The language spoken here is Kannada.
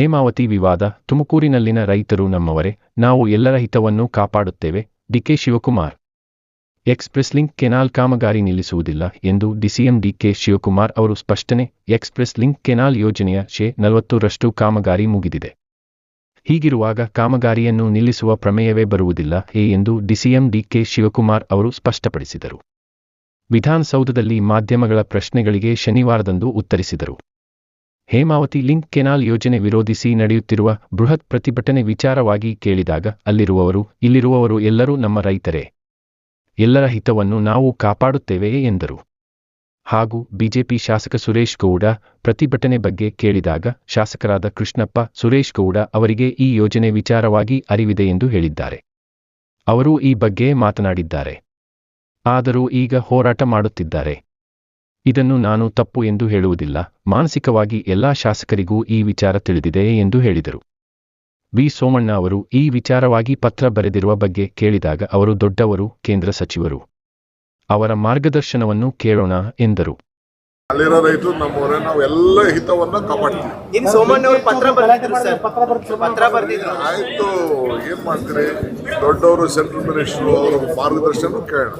ಹೇಮಾವತಿ ವಿವಾದ, ತುಮಕೂರಿನಲ್ಲಿನ ರೈತರು ನಮ್ಮವರೇ, ನಾವು ಎಲ್ಲರ ಹಿತವನ್ನು ಕಾಪಾಡುತ್ತೇವೆ, DK Shivakumar. Express link canal ಕಾಮಗಾರಿ ನಿಲ್ಲಿಸುವುದಿಲ್ಲ ಎಂದು ಡಿಸಿಎಂ ಡಿಕೆ ಶಿವಕುಮಾರ್ ಅವರು ಸ್ಪಷ್ಟನೆ, ಎಕ್ಸ್‌ಪ್ರೆಸ್ ಲಿಂಕ್ ಕೆನಾಲ್ ಯೋಜನೆಯ ಶೇ ನಲವತ್ತರಷ್ಟು ಕಾಮಗಾರಿ ಮುಗಿದಿದೆ. ಹೀಗಿರುವಾಗ ಕಾಮಗಾರಿಯನ್ನು ನಿಲ್ಲಿಸುವ ಪ್ರಮೇಯವೇ ಬರುವುದಿಲ್ಲ, ಹೇ ಎಂದು ಡಿಸಿಎಂ ಡಿಕೆ ಶಿವಕುಮಾರ್ ಅವರು ಸ್ಪಷ್ಟಪಡಿಸಿದರು. ವಿಧಾನಸೌಧದಲ್ಲಿ ಮಾಧ್ಯಮಗಳ ಪ್ರಶ್ನೆಗಳಿಗೆ ಶನಿವಾರದಂದು ಉತ್ತರಿಸಿದರು. ಹೇಮಾವತಿ ಲಿಂಕ್ ಕೆನಾಲ್ ಯೋಜನೆ ವಿರೋಧಿಸಿ ನಡೆಯುತ್ತಿರುವ ಬೃಹತ್ ಪ್ರತಿಭಟನೆ ವಿಚಾರವಾಗಿ ಕೇಳಿದಾಗ ಅಲ್ಲಿರುವವರು, ಇಲ್ಲಿರುವವರು ಎಲ್ಲರೂ ನಮ್ಮ ರೈತರೇ. ಎಲ್ಲರ ಹಿತವನ್ನು ನಾವು ಕಾಪಾಡುತ್ತೇವೆಯೇ ಎಂದರು. ಹಾಗೂ ಬಿಜೆಪಿ ಶಾಸಕ ಸುರೇಶ್ ಗೌಡ ಪ್ರತಿಭಟನೆ ಬಗ್ಗೆ ಕೇಳಿದಾಗ ಶಾಸಕರಾದ ಕೃಷ್ಣಪ್ಪ ಸುರೇಶ್ ಗೌಡ ಅವರಿಗೆ ಈ ಯೋಜನೆ ವಿಚಾರವಾಗಿ ಅರಿವಿದೆ ಎಂದು ಹೇಳಿದ್ದಾರೆ. ಅವರು ಈ ಬಗ್ಗೆ ಮಾತನಾಡಿದ್ದಾರೆ. ಆದರೂ ಈಗ ಹೋರಾಟ ಮಾಡುತ್ತಿದ್ದಾರೆ. ಇದನ್ನು ನಾನು ತಪ್ಪು ಎಂದು ಹೇಳುವುದಿಲ್ಲ. ಮಾನಸಿಕವಾಗಿ ಎಲ್ಲಾ ಶಾಸಕರಿಗೂ ಈ ವಿಚಾರ ತಿಳಿದಿದೆ ಎಂದು ಹೇಳಿದರು. ವಿ ಸೋಮಣ್ಣ ಅವರು ಈ ವಿಚಾರವಾಗಿ ಪತ್ರ ಬರೆದಿರುವ ಬಗ್ಗೆ ಕೇಳಿದಾಗ ಅವರು ದೊಡ್ಡವರು ಕೇಂದ್ರ ಸಚಿವರು. ಅವರ ಮಾರ್ಗದರ್ಶನವನ್ನು ಕೇಳೋಣ ಎಂದರು. ಅಲ್ಲಿರೋ ರೈತರು ನಮ್ಮವರೇ ನಾವು ಎಲ್ಲ ಹಿತವನ್ನ ಕಾಪಾಡ್ತೀವಿ. ಇನ್ ಸೋಮಣ್ಣ ಅವರು ಪತ್ರ ಬರ್ತಿದ್ರು ಸರ್. ಪತ್ರ ಬರ್ದಿದ್ರು. ಆಯ್ತು ಏನ್ ಮಾಡ್ತೀರಿ? ದೊಡ್ಡವರು ಸೆಂಟ್ರಲ್ ಮಿನಿಸ್ಟರ್ ಅವರ ಮಾರ್ಗದರ್ಶನ ಕೇಳೋಣ.